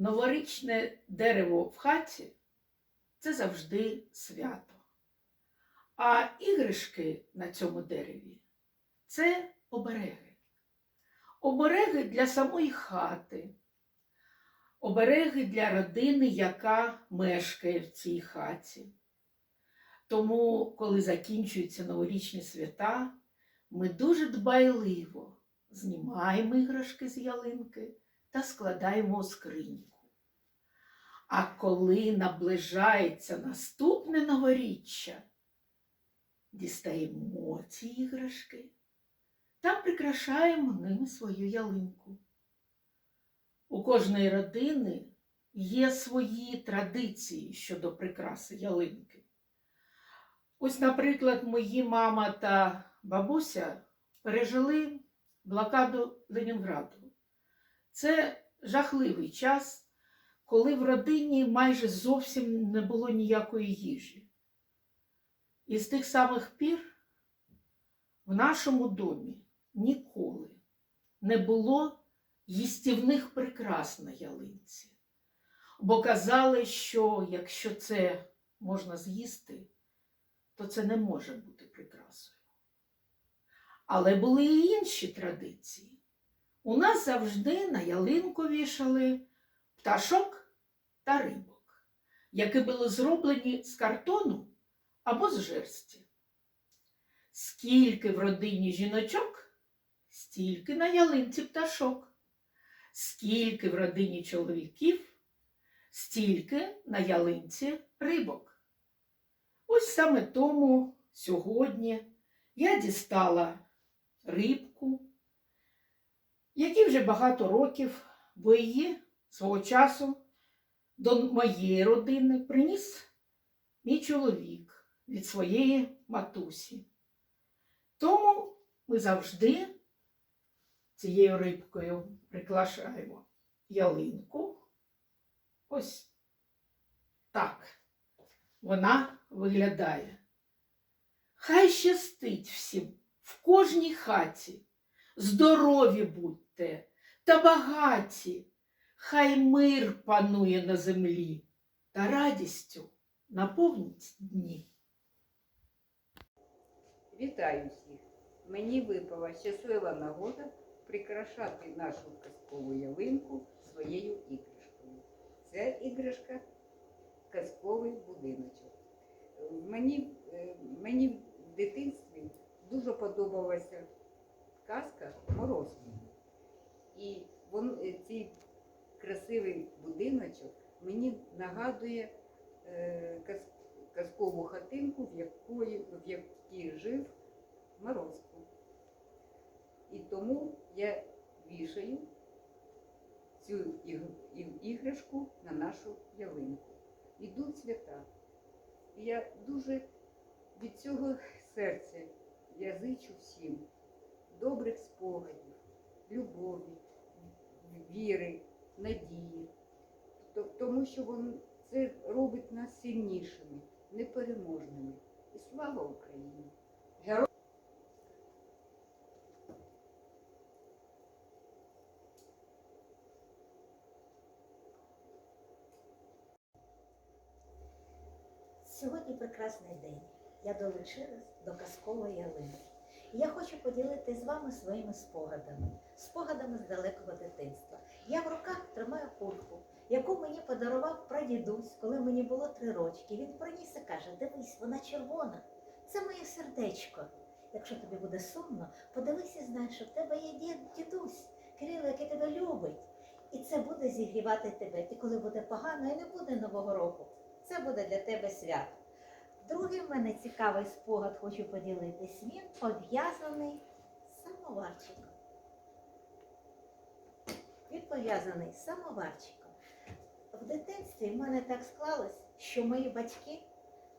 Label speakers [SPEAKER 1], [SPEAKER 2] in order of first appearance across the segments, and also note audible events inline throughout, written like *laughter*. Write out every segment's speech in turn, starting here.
[SPEAKER 1] Новорічне дерево в хаті це завжди свято. А іграшки на цьому дереві це обереги. Обереги для самої хати, обереги для родини, яка мешкає в цій хаті. Тому, коли закінчуються новорічні свята, ми дуже дбайливо знімаємо іграшки з ялинки та складаємо у скриньку. А коли наближається наступне новоріччя, дістаємо ці іграшки та прикрашаємо ними свою ялинку. У кожної родини є свої традиції щодо прикраси ялинки. Ось, наприклад, мої мама та бабуся пережили блокаду Ленінграду. Це жахливий час, коли в родині майже зовсім не було ніякої їжі. І з тих самих пір в нашому домі ніколи не було їстівних прикрас на ялинці. Бо казали, що якщо це можна з'їсти, то це не може бути прикрасою. Але були і інші традиції. У нас завжди на ялинку вішали пташок та рибок, які були зроблені з картону або з жерсті. Скільки в родині жіночок, стільки на ялинці пташок, скільки в родині чоловіків, стільки на ялинці рибок. Ось саме тому сьогодні я дістала рибку, якій вже багато років, бо її свого часу до моєї родини приніс мій чоловік від своєї матусі. Тому ми завжди цією рибкою приклашаємо ялинку. Ось так вона виглядає. Хай щастить всім в кожній хаті. Здорові будьте та багаті, хай мир панує на землі та радістю наповнить дні.
[SPEAKER 2] Вітаю всіх! Мені випала щаслива нагода прикрашати нашу казкову ялинку своєю іграшкою. Це іграшка казковий будиночок. Мені, е, мені в дитинстві дуже подобалася казка Мороз. Мій». І вон, е, цей красивий будиночок мені нагадує е, каз, казкову хатинку, в якої, в якій жив Морозко. І тому я вішаю цю іг- іграшку на нашу ялинку. Ідуть свята. І я дуже від цього серця я зичу всім добрих спогадів, любові, віри, надії. Тому що вон, це робить нас сильнішими, непереможними. І слава Україні!
[SPEAKER 3] Сьогодні прекрасний день. Я долучилась до казкової ялинки. Я хочу поділитися з вами своїми спогадами, спогадами з далекого дитинства. Я в руках тримаю кульку, яку мені подарував прадідусь, коли мені було три рочки. Він приніс і каже: дивись, вона червона. Це моє сердечко. Якщо тобі буде сумно, подивись і знай, що в тебе є дід, дідусь, Кирило, який тебе любить. І це буде зігрівати тебе. І коли буде погано, і не буде нового року, це буде для тебе свято. Другий в мене цікавий спогад хочу поділитись. Він пов'язаний з самоварчиком. Він пов'язаний з самоварчиком. В дитинстві в мене так склалось, що мої батьки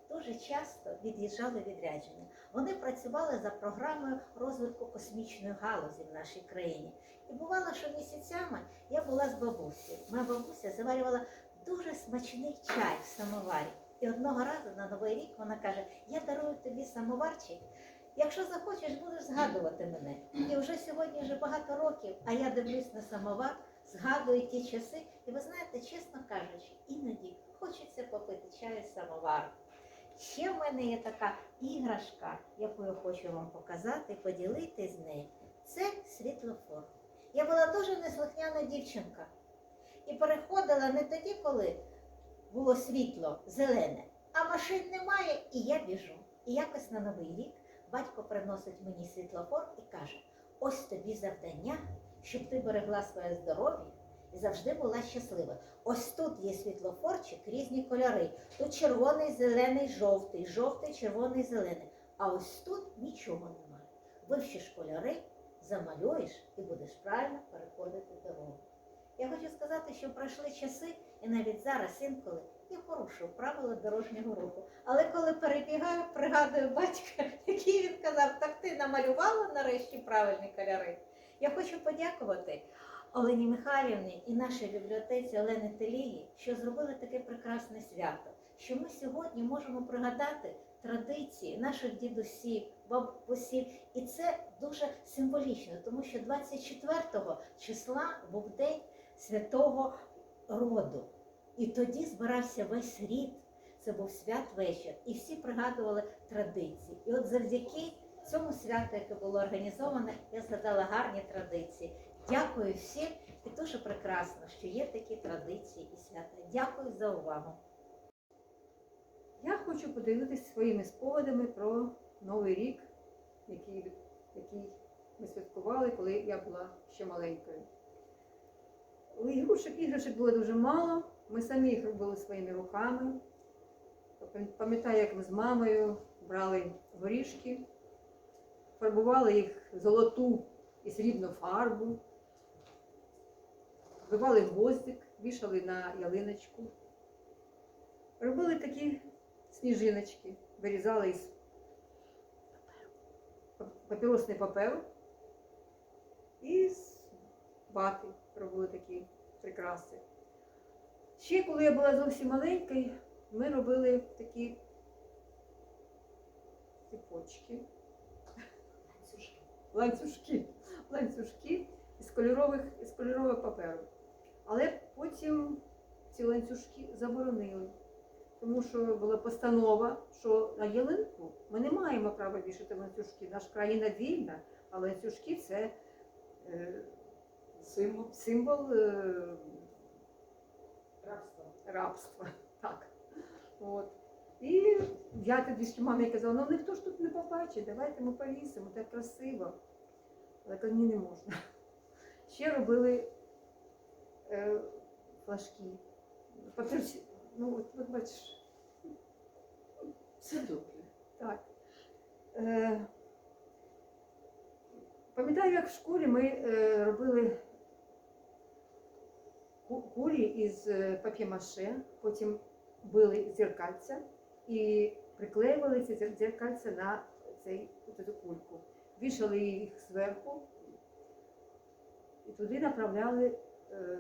[SPEAKER 3] дуже часто від'їжджали відрядження. Вони працювали за програмою розвитку космічної галузі в нашій країні. І бувало, що місяцями я була з бабусею. Моя бабуся заварювала дуже смачний чай в самоварі. І одного разу на Новий рік вона каже: Я дарую тобі самоварчик. Якщо захочеш, будеш згадувати мене. І вже сьогодні вже багато років, а я дивлюсь на самовар згадую ті часи, і ви знаєте, чесно кажучи, іноді хочеться попити чаю з самовару. Ще в мене є така іграшка, яку я хочу вам показати, поділитися з нею. Це світлофор. Я була дуже неслухняна дівчинка і переходила не тоді, коли було світло зелене, а машин немає, і я біжу. І якось на новий рік батько приносить мені світлофор і каже: ось тобі завдання, щоб ти берегла своє здоров'я і завжди була щаслива. Ось тут є світлофорчик, різні кольори. Тут червоний, зелений, жовтий, жовтий, червоний, зелений. А ось тут нічого немає. Вивчиш кольори, замалюєш і будеш правильно переходити дорогу. Я хочу сказати, що пройшли часи, і навіть зараз інколи я порушую правила дорожнього руху. Але коли перебігаю, пригадую батька, *laughs* який він казав, так ти намалювала нарешті правильні кольори. Я хочу подякувати Олені Михайлівні і нашій бібліотеці Олени Телії, що зробили таке прекрасне свято, що ми сьогодні можемо пригадати традиції наших дідусів, бабусів. І це дуже символічно, тому що 24 числа був день святого роду. І тоді збирався весь рід. Це був святвечір, і всі пригадували традиції. І от завдяки цьому святу, яке було організоване, я згадала гарні традиції. Дякую всім, і дуже прекрасно, що є такі традиції і свята. Дякую за увагу.
[SPEAKER 4] Я хочу поділитися своїми спогадами про Новий рік, який, який ми святкували, коли я була ще маленькою. Ігрушок, іграшок було дуже мало. Ми самі їх робили своїми руками. Пам'ятаю, як ми з мамою брали горішки, фарбували їх золоту і срібну фарбу, вбивали гвоздик, вішали на ялиночку. Робили такі сніжиночки, вирізали із папіросний папер і з вати робили такі прикраси. Ще коли я була зовсім маленькою, ми робили такі цепочки, ланцюжки, ланцюжки ланцюжки із кольорових, із кольорового паперу. Але потім ці ланцюжки заборонили, тому що була постанова, що на ялинку ми не маємо права вішати ланцюжки. Наша країна вільна, а ланцюжки це е,
[SPEAKER 5] Символ.
[SPEAKER 4] символ е,
[SPEAKER 5] Рабства.
[SPEAKER 4] рабства. *laughs* Так. От. І я тоді ще мамі казала, ну ніхто ж тут не побачить, давайте ми повісимо, так красиво. Але кажу, ні, не можна. *laughs* Ще робили е, флажки. Папірці, ну от, от бачиш,
[SPEAKER 5] Все добре.
[SPEAKER 4] так. Е, пам'ятаю, як в школі ми е, робили кулі із е, пап'ємаше, потім били зеркальця і приклеювали ці зер- зеркальця на цей, цю кульку. Вішали їх зверху і туди направляли е,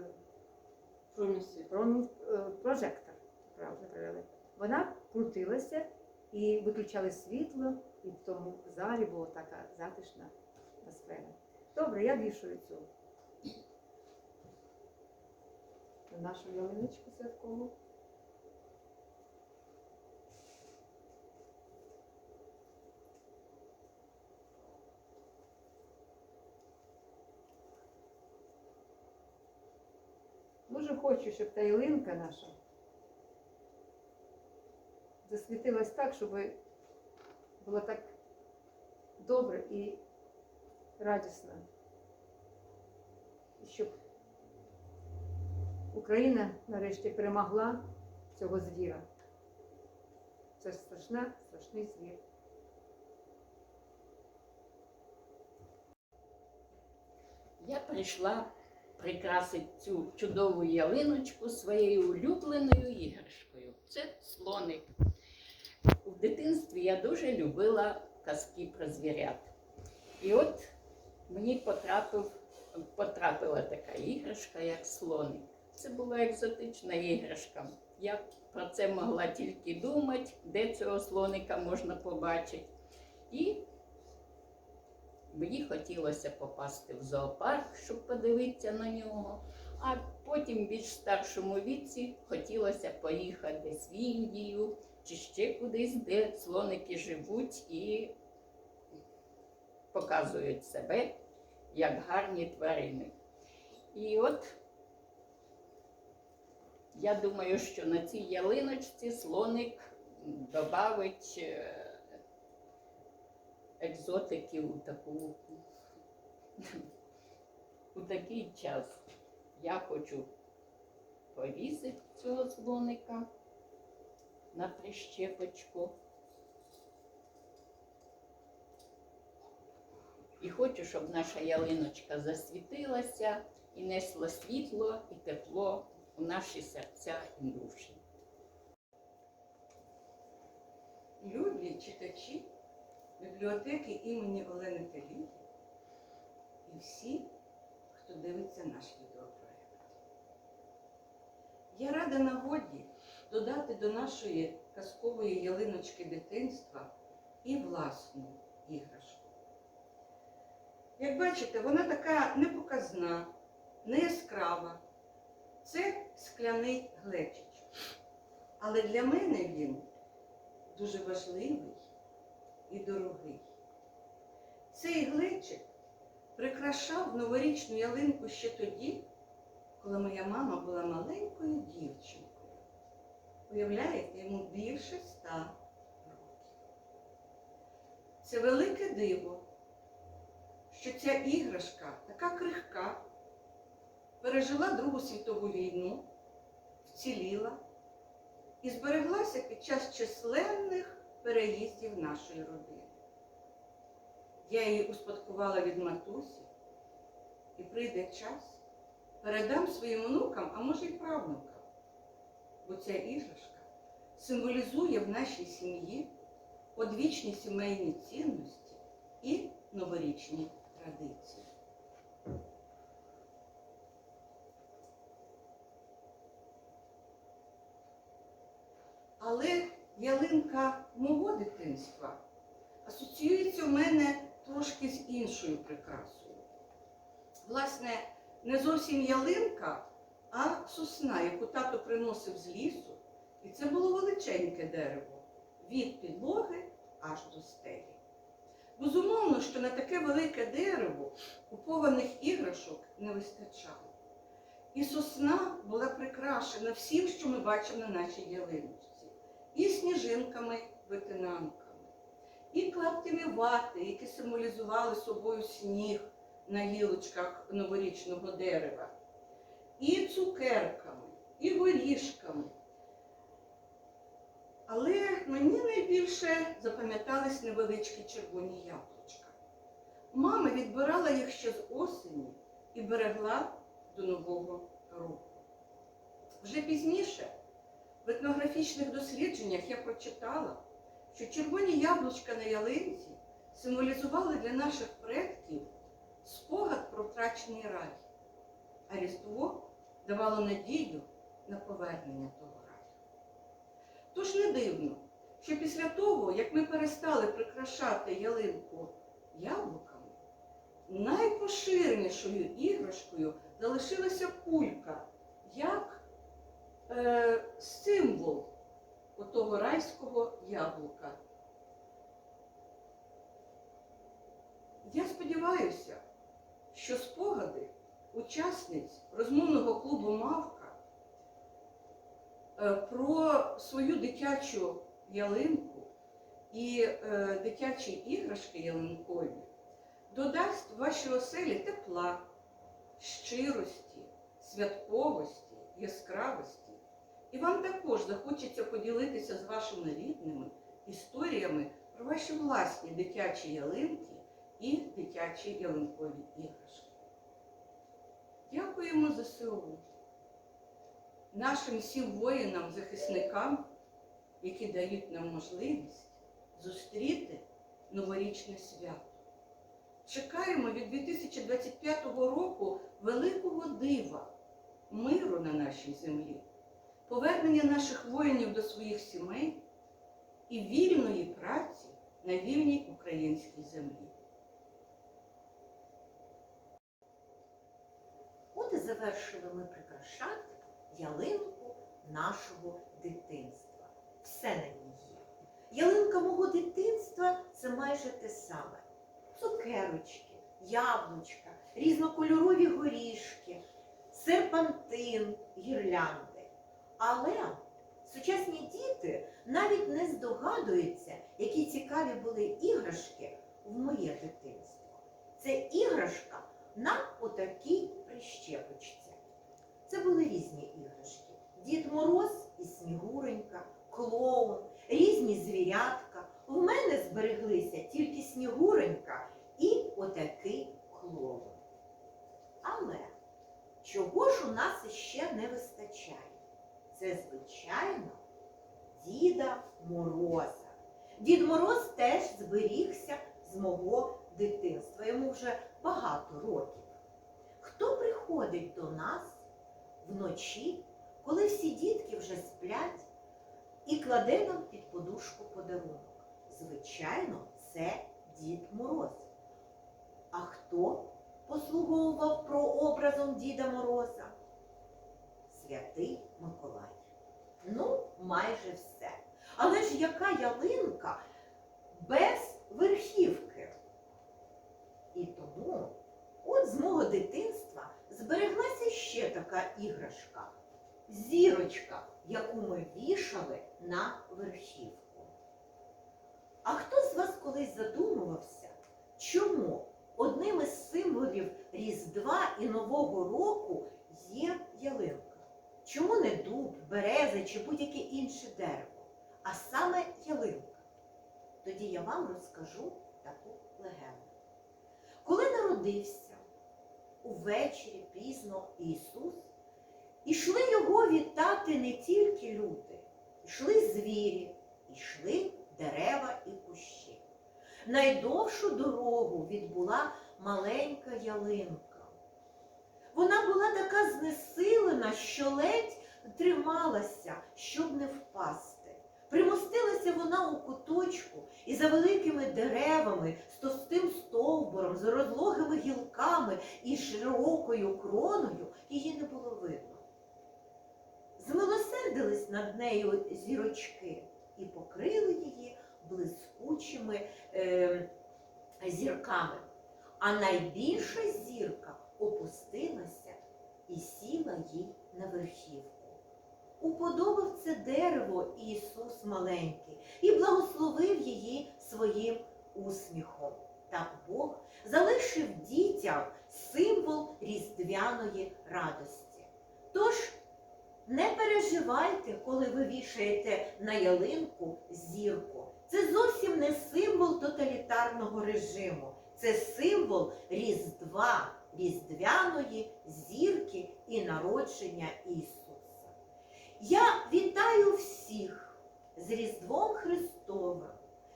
[SPEAKER 4] промі- е, прожектор. направляли. Вона крутилася і виключали світло, і в тому залі була така затишна атмосфера. Добре, я вішаю цю на нашу ялиночку святкову. Дуже хочу, щоб та ялинка наша засвітилась так, щоб було так добре і радісно. І щоб Україна нарешті перемогла цього звіра. Це страшна, страшний звір.
[SPEAKER 6] Я прийшла прикрасити цю чудову ялиночку своєю улюбленою іграшкою. Це слоник. У дитинстві я дуже любила казки про звірят. І от мені потрапив, потрапила така іграшка, як слоник. Це була екзотична іграшка. Я про це могла тільки думати, де цього слоника можна побачити. І Мені хотілося попасти в зоопарк, щоб подивитися на нього. А потім в більш старшому віці хотілося поїхати десь в Індію чи ще кудись, де слоники живуть і показують себе як гарні тварини. І от я думаю, що на цій ялиночці слоник додавить е, екзотики у таку у такий час. Я хочу повісити цього слоника на прищепочку. І хочу, щоб наша ялиночка засвітилася і несла світло і тепло у наші серця і душі.
[SPEAKER 5] Любі читачі бібліотеки імені Олени Теліги і всі, хто дивиться наш відеопроект. Я рада нагоді додати до нашої казкової ялиночки дитинства і власну іграшку. Як бачите, вона така непоказна, не яскрава. Це скляний глечич. Але для мене він дуже важливий і дорогий. Цей глечик прикрашав новорічну ялинку ще тоді, коли моя мама була маленькою дівчинкою. Уявляєте, йому більше ста років. Це велике диво, що ця іграшка така крихка, пережила Другу світову війну, вціліла і збереглася під час численних переїздів нашої родини. Я її успадкувала від матусі, і прийде час, передам своїм онукам, а може й правнукам. Бо ця іграшка символізує в нашій сім'ї одвічні сімейні цінності і новорічні традиції. Але ялинка мого дитинства асоціюється у мене трошки з іншою прикрасою. Власне, не зовсім ялинка, а сосна, яку тато приносив з лісу. І це було величеньке дерево від підлоги аж до стелі. Безумовно, що на таке велике дерево купованих іграшок не вистачало. І сосна була прикрашена всім, що ми бачимо на нашій ялиночці. І сніжинками витинанками, і клаптями вати, які символізували собою сніг на гілочках новорічного дерева, і цукерками, і горішками. Але мені найбільше запам'ятались невеличкі червоні яблучка. Мама відбирала їх ще з осені і берегла до Нового року. Вже пізніше в етнографічних дослідженнях я прочитала, що червоні яблучка на ялинці символізували для наших предків спогад про втрачений рай, а Різдво давало надію на повернення того раю. Тож не дивно, що після того, як ми перестали прикрашати ялинку яблуками, найпоширенішою іграшкою залишилася кулька, як е, символ отого райського яблука. Я сподіваюся, що спогади учасниць розмовного клубу Мавка е, про свою дитячу ялинку і е, дитячі іграшки ялинкові додасть вашій оселі тепла, щирості, святковості, яскравості. І вам також захочеться поділитися з вашими рідними історіями про ваші власні дитячі ялинки і дитячі ялинкові іграшки. Дякуємо ЗСУ, нашим всім воїнам, захисникам, які дають нам можливість зустріти новорічне свято. Чекаємо від 2025 року великого дива, миру на нашій землі, повернення наших воїнів до своїх сімей і вільної праці на вільній українській землі.
[SPEAKER 3] От і завершили ми прикрашати ялинку нашого дитинства. Все на ній є. Ялинка мого дитинства це майже те саме. Цукерочки, яблучка, різнокольорові горішки, серпантин, гірлянди. Але сучасні діти навіть не здогадуються, які цікаві були іграшки в моє дитинство. Це іграшка на отакій прищепочці. Це були різні іграшки. Дід Мороз і Снігуренька, клоун, різні звірятка. В мене збереглися тільки Снігуренька і отакий клоун. Але чого ж у нас іще не вистачає? Це, звичайно, Діда Мороза. Дід Мороз теж зберігся з мого дитинства. Йому вже багато років. Хто приходить до нас вночі, коли всі дітки вже сплять, і кладе нам під подушку подарунок? Звичайно, це Дід Мороз. А хто послуговував прообразом Діда Мороза? Святий Миколай. Ну, майже все. Але ж яка ялинка без верхівки? І тому, от з мого дитинства збереглася ще така іграшка зірочка, яку ми вішали на верхівку. А хто з вас колись задумувався, чому одним із символів Різдва і Нового року є ялинка? Чому не дуб, береза чи будь-яке інше дерево, а саме ялинка? Тоді я вам розкажу таку легенду. Коли народився увечері пізно Ісус, ішли його вітати не тільки люди, ішли звірі, ішли дерева і кущі. Найдовшу дорогу відбула маленька ялинка. Вона була така знесилена, що ледь трималася, щоб не впасти. Примостилася вона у куточку і за великими деревами, з товстим стовбуром, з розлогими гілками і широкою кроною її не було видно. Змилосердились над нею зірочки і покрили її блискучими е, зірками. А найбільша зірка опустилася і сіла їй на верхівку. Уподобав це дерево Ісус маленький і благословив її своїм усміхом. Так Бог залишив дітям символ різдвяної радості. Тож не переживайте, коли ви вішаєте на ялинку зірку. Це зовсім не символ тоталітарного режиму, це символ Різдва, Різдвяної зірки і народження Ісуса. Я вітаю всіх з Різдвом Христовим,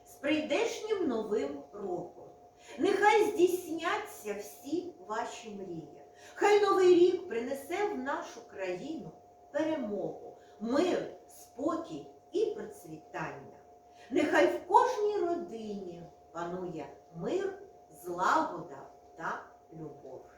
[SPEAKER 3] з прийдешнім Новим роком. Нехай здійсняться всі ваші мрії. Хай Новий рік принесе в нашу країну перемогу, мир, спокій і процвітання. Нехай в кожній родині панує мир, злагода та любов.